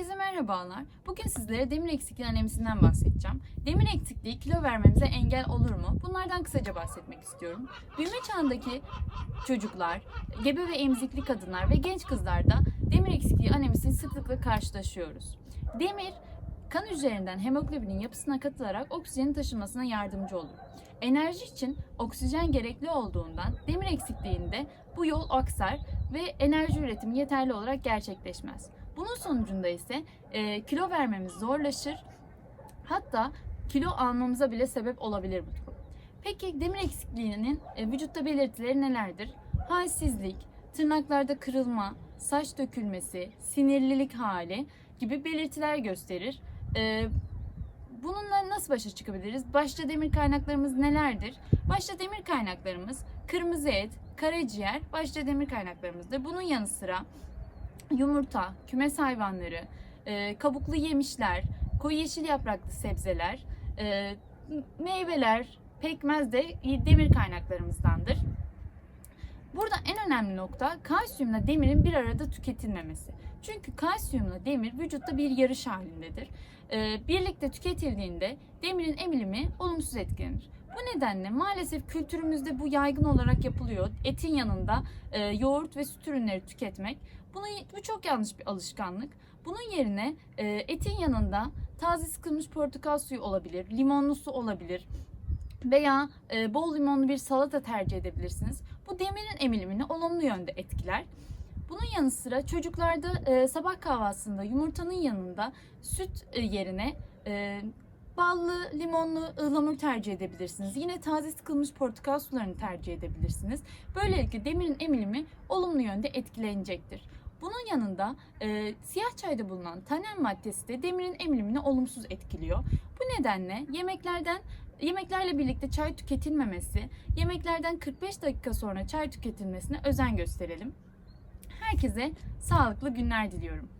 Herkese merhabalar. Bugün sizlere demir eksikliği önemsinden bahsedeceğim. Demir eksikliği kilo vermemize engel olur mu? Bunlardan kısaca bahsetmek istiyorum. Büyüme çağındaki çocuklar, gebe ve emzikli kadınlar ve genç kızlarda demir eksikliği anemisiyle sıklıkla karşılaşıyoruz. Demir, kan hücrelerinden hemoglobinin yapısına katılarak oksijenin taşınmasına yardımcı olur. Enerji için oksijen gerekli olduğundan demir eksikliğinde bu yol aksar ve enerji üretimi yeterli olarak gerçekleşmez. Bunun sonucunda ise e, kilo vermemiz zorlaşır. Hatta kilo almamıza bile sebep olabilir bu durum. Peki demir eksikliğinin e, vücutta belirtileri nelerdir? Halsizlik, tırnaklarda kırılma, saç dökülmesi, sinirlilik hali gibi belirtiler gösterir. E, bununla nasıl başa çıkabiliriz? Başta demir kaynaklarımız nelerdir? Başta demir kaynaklarımız kırmızı et, karaciğer başta demir kaynaklarımızdır. Bunun yanı sıra yumurta, kümes hayvanları, e, kabuklu yemişler, koyu yeşil yapraklı sebzeler, e, meyveler, pekmez de demir kaynaklarımızdandır. Burada en önemli nokta kalsiyumla demirin bir arada tüketilmemesi. Çünkü kalsiyumla demir vücutta bir yarış halindedir. E, birlikte tüketildiğinde demirin emilimi olumsuz etkilenir. Bu nedenle maalesef kültürümüzde bu yaygın olarak yapılıyor. Etin yanında e, yoğurt ve süt ürünleri tüketmek. Bunu, bu çok yanlış bir alışkanlık. Bunun yerine e, etin yanında taze sıkılmış portakal suyu olabilir, limonlu su olabilir veya e, bol limonlu bir salata tercih edebilirsiniz. Bu demirin emilimini olumlu yönde etkiler. Bunun yanı sıra çocuklarda e, sabah kahvaltısında yumurtanın yanında süt e, yerine e, ballı, limonlu ıhlamur tercih edebilirsiniz. Yine taze sıkılmış portakal sularını tercih edebilirsiniz. Böylelikle demirin emilimi olumlu yönde etkilenecektir. Bunun yanında e, siyah çayda bulunan tanen maddesi de demirin emilimini olumsuz etkiliyor. Bu nedenle yemeklerden yemeklerle birlikte çay tüketilmemesi, yemeklerden 45 dakika sonra çay tüketilmesine özen gösterelim. Herkese sağlıklı günler diliyorum.